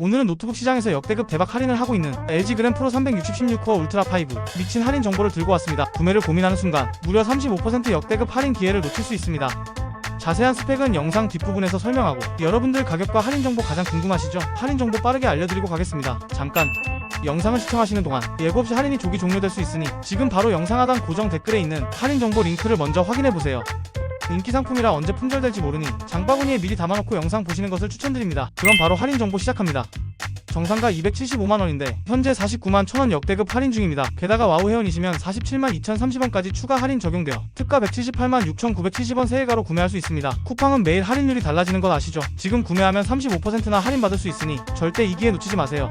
오늘은 노트북 시장에서 역대급 대박 할인을 하고 있는 LG 그램 프로 360 16코어 울트라 5 미친 할인 정보를 들고 왔습니다. 구매를 고민하는 순간 무려 35% 역대급 할인 기회를 놓칠 수 있습니다. 자세한 스펙은 영상 뒷부분에서 설명하고 여러분들 가격과 할인 정보 가장 궁금하시죠? 할인 정보 빠르게 알려드리고 가겠습니다. 잠깐 영상을 시청하시는 동안 예고 없이 할인이 조기 종료될 수 있으니 지금 바로 영상 하단 고정 댓글에 있는 할인 정보 링크를 먼저 확인해 보세요. 인기 상품이라 언제 품절될지 모르니 장바구니에 미리 담아놓고 영상 보시는 것을 추천드립니다. 그럼 바로 할인 정보 시작합니다. 정상가 275만원인데 현재 49만 1000원 역대급 할인 중입니다. 게다가 와우 회원이시면 47만 2030원까지 추가 할인 적용되어 특가 178만 6970원 세일가로 구매할 수 있습니다. 쿠팡은 매일 할인율이 달라지는 것 아시죠? 지금 구매하면 35%나 할인받을 수 있으니 절대 이 기회 놓치지 마세요.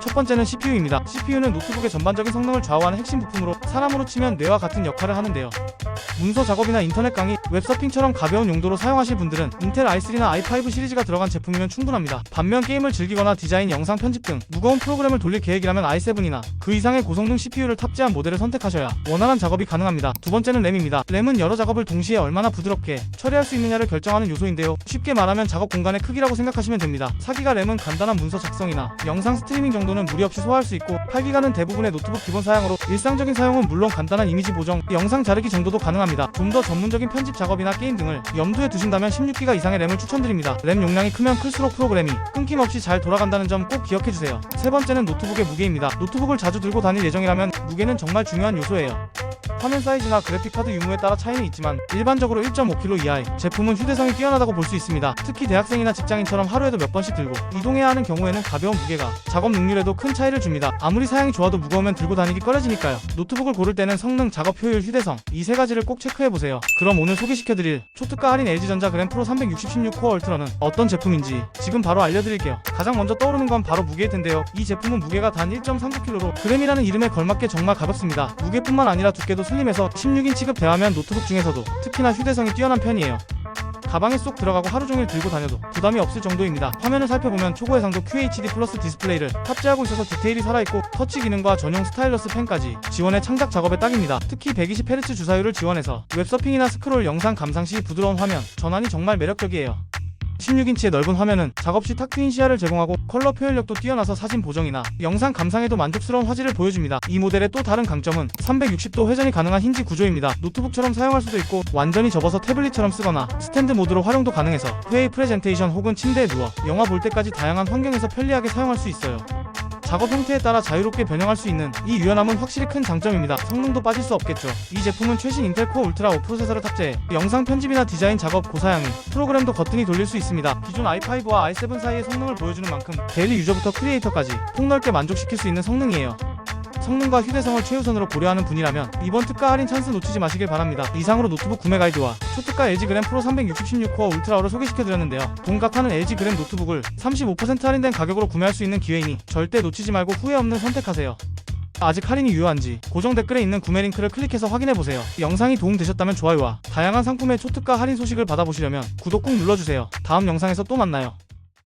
첫 번째는 CPU입니다. CPU는 노트북의 전반적인 성능을 좌우하는 핵심 부품으로 사람으로 치면 뇌와 같은 역할을 하는데요. 문서 작업이나 인터넷 강의, 웹서핑처럼 가벼운 용도로 사용하실 분들은 인텔 i3나 i5 시리즈가 들어간 제품이면 충분합니다. 반면 게임을 즐기거나 디자인, 영상 편집 등 무거운 프로그램을 돌릴 계획이라면 i7이나 그 이상의 고성능 CPU를 탑재한 모델을 선택하셔야 원활한 작업이 가능합니다. 두 번째는 램입니다. 램은 여러 작업을 동시에 얼마나 부드럽게 처리할 수 있느냐를 결정하는 요소인데요. 쉽게 말하면 작업 공간의 크기라고 생각하시면 됩니다. 4기가 램은 간단한 문서 작성이나 영상 스트리밍 정도 는 무리 없이 소화할 수 있고 8기가는 대부분의 노트북 기본 사양으로 일상적인 사용은 물론 간단한 이미지 보정, 영상 자르기 정도도 가능합니다. 좀 더 전문적인 편집 작업이나 게임 등을 염두에 두신다면 16기가 이상의 램을 추천드립니다. 램 용량이 크면 클수록 프로그램이 끊김없이 잘 돌아간다는 점 꼭 기억해주세요. 세 번째는 노트북의 무게입니다. 노트북을 자주 들고 다닐 예정이라면 무게는 정말 중요한 요소예요. 화면 사이즈나 그래픽카드 유무에 따라 차이는 있지만 일반적으로 1.5kg 이하의 제품은 휴대성이 뛰어나다고 볼 수 있습니다. 특히 대학생이나 직장인처럼 하루에도 몇 번씩 들고 이동해야 하는 경우에는 가벼운 무게가 작업 능률에도 큰 차이를 줍니다. 아무리 사양이 좋아도 무거우면 들고 다니기 꺼려지니까요. 노트북을 고를 때는 성능, 작업 효율, 휴대성 이 세 가지를 꼭 체크해보세요. 그럼 오늘 소개시켜드릴 초특가 할인 LG전자 그램 프로 360 16코어 얼트라는 어떤 제품인지 지금 바로 알려드릴게요. 가장 먼저 떠오르는 건 바로 무게일 텐데요. 이 제품은 무게가 단 1.39kg로 그램이라는 이름에 걸맞게 정말 가볍습니다. 무게뿐만 아니라 두께도 슬림해서 16인 취급 대화면 노트북 중에서도 특히나 휴대성이 뛰어난 편이에요. 가방에 쏙 들어가고 하루 종일 들고 다녀도 부담이 없을 정도입니다. 화면을 살펴보면 초고해상도 QHD 플러스 디스플레이를 탑재하고 있어서 디테일이 살아있고 터치 기능과 전용 스타일러스 펜까지 지원해 창작 작업에 딱입니다. 특히 120Hz 주사율을 지원해서 웹서핑이나 스크롤 영상 감상 시 부드러운 화면, 전환이 정말 매력적이에요. 16인치의 넓은 화면은 작업 시 탁 트인 시야를 제공하고 컬러 표현력도 뛰어나서 사진 보정이나 영상 감상에도 만족스러운 화질을 보여줍니다. 이 모델의 또 다른 강점은 360도 회전이 가능한 힌지 구조입니다. 노트북처럼 사용할 수도 있고 완전히 접어서 태블릿처럼 쓰거나 스탠드 모드로 활용도 가능해서 회의 프레젠테이션 혹은 침대에 누워 영화 볼 때까지 다양한 환경에서 편리하게 사용할 수 있어요. 작업 형태에 따라 자유롭게 변형할 수 있는 이 유연함은 확실히 큰 장점입니다. 성능도 빠질 수 없겠죠. 이 제품은 최신 인텔 코어 울트라 5 프로세서를 탑재해 영상 편집이나 디자인 작업 고사양이 프로그램도 거뜬히 돌릴 수 있습니다. 기존 i5와 i7 사이의 성능을 보여주는 만큼 데일리 유저부터 크리에이터까지 폭넓게 만족시킬 수 있는 성능이에요. 성능과 휴대성을 최우선으로 고려하는 분이라면 이번 특가 할인 찬스 놓치지 마시길 바랍니다. 이상으로 노트북 구매 가이드와 초특가 LG 그램 프로 360 16코어 울트라를 소개시켜드렸는데요. 동각하는 LG 그램 노트북을 35% 할인된 가격으로 구매할 수 있는 기회이니 절대 놓치지 말고 후회 없는 선택하세요. 아직 할인이 유효한지 고정 댓글에 있는 구매 링크를 클릭해서 확인해보세요. 영상이 도움되셨다면 좋아요와 다양한 상품의 초특가 할인 소식을 받아보시려면 구독 꼭 눌러주세요. 다음 영상에서 또 만나요.